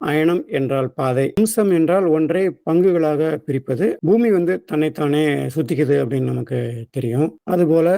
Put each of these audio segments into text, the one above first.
அயனம் என்றால் பாதை அம்சம் என்றால் ஒன்றை பங்குகளாக பிரிப்பது. பூமி வந்து தன்னைத்தானே சுத்திக்குது அப்படின்னு நமக்கு தெரியும். அதுபோல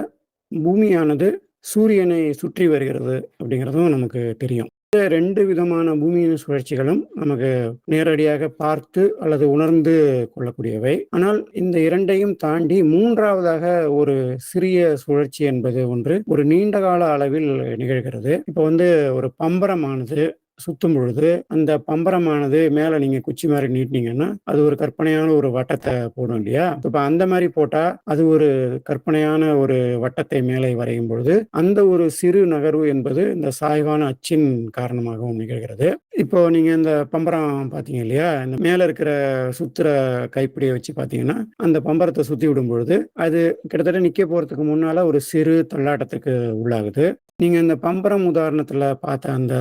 பூமியானது சூரியனை சுற்றி வருகிறது அப்படிங்கிறதும் நமக்கு தெரியும். இந்த ரெண்டு விதமான பூமியின் சுழற்சிகளும் நமக்கு நேரடியாக பார்த்து அல்லது உணர்ந்து கொள்ளக்கூடியவை. ஆனால் இந்த இரண்டையும் தாண்டி மூன்றாவதாக ஒரு சிறிய சுழற்சி என்பது ஒன்று ஒரு நீண்ட கால அளவில் நிகழ்கிறது. இப்போ வந்து ஒரு பம்பரமானது சுத்தும் பொழுது அந்த பம்பரமானது மேல நீங்க குச்சி மாதிரி நீட்டினீங்கன்னா அது ஒரு கற்பனையான ஒரு வட்டத்தை போடும் இல்லையா? இப்ப அந்த மாதிரி போட்டா அது ஒரு கற்பனையான ஒரு வட்டத்தை மேலே வரையும் பொழுது அந்த ஒரு சிறு நகர்வு என்பது இந்த சாய்வான அச்சின் காரணமாகவும் நிகழ்கிறது. இப்போ நீங்க இந்த பம்பரம் பாத்தீங்க இல்லையா? இந்த மேல இருக்கிற சுத்துற கைப்பிடியை வச்சு பாத்தீங்கன்னா அந்த பம்பரத்தை சுத்தி விடும் பொழுது அது கிட்டத்தட்ட நிக்க போறதுக்கு முன்னால ஒரு சிறு தள்ளாட்டத்துக்கு உள்ளாகுது. நீங்க இந்த பம்பரம் உதாரணத்துல பார்த்த அந்த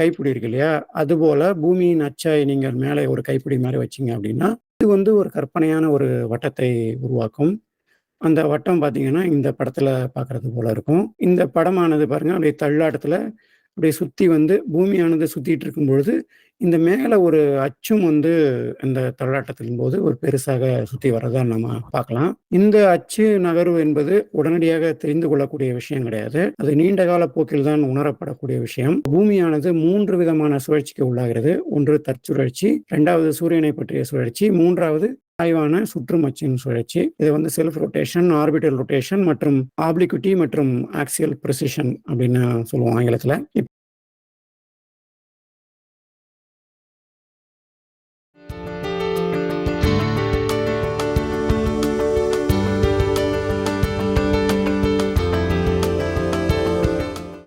கைப்பிடி இருக்கு இல்லையா? அதுபோல பூமியின் அச்சை நீங்கள் மேலே ஒரு கைப்பிடி மாதிரி வச்சீங்க அப்படின்னா இது வந்து ஒரு கற்பனையான ஒரு வட்டத்தை உருவாக்கும். அந்த வட்டம் பார்த்தீங்கன்னா இந்த படத்துல பார்க்கறது போல இருக்கும். இந்த படமானது பாருங்க அப்படியே தள்ளாட்டத்துல அப்படியே சுத்தி வந்து பூமியானது சுத்திட்டு இருக்கும் பொழுது இந்த மேல ஒரு அச்சும் வந்து இந்த தள்ளாட்டத்தின் போது ஒரு பெருசாக சுத்தி வரதா நம்ம பார்க்கலாம். இந்த அச்சு நகர்வு என்பது உடனடியாக தெரிந்து கொள்ளக்கூடிய விஷயம் கிடையாது. அது நீண்ட கால போக்கில் தான் உணரப்படக்கூடிய விஷயம். பூமியானது மூன்று விதமான சுழற்சிக்கு உள்ளாகிறது. ஒன்று தற்சுழற்சி இரண்டாவது சூரியனை பற்றிய சுழற்சி மூன்றாவது ஆய்வான சுற்றுமச்சின் சுழற்சி இது வந்து செல்ஃப் ரொட்டேஷன் ஆர்பிட்டல் ரொட்டேஷன் மற்றும் ஆப்ளிக்விட்டி மற்றும் ஆக்சியல் ப்ரெசிஷன் அப்படின்னு சொல்லுவோம் ஆங்கிலத்தில்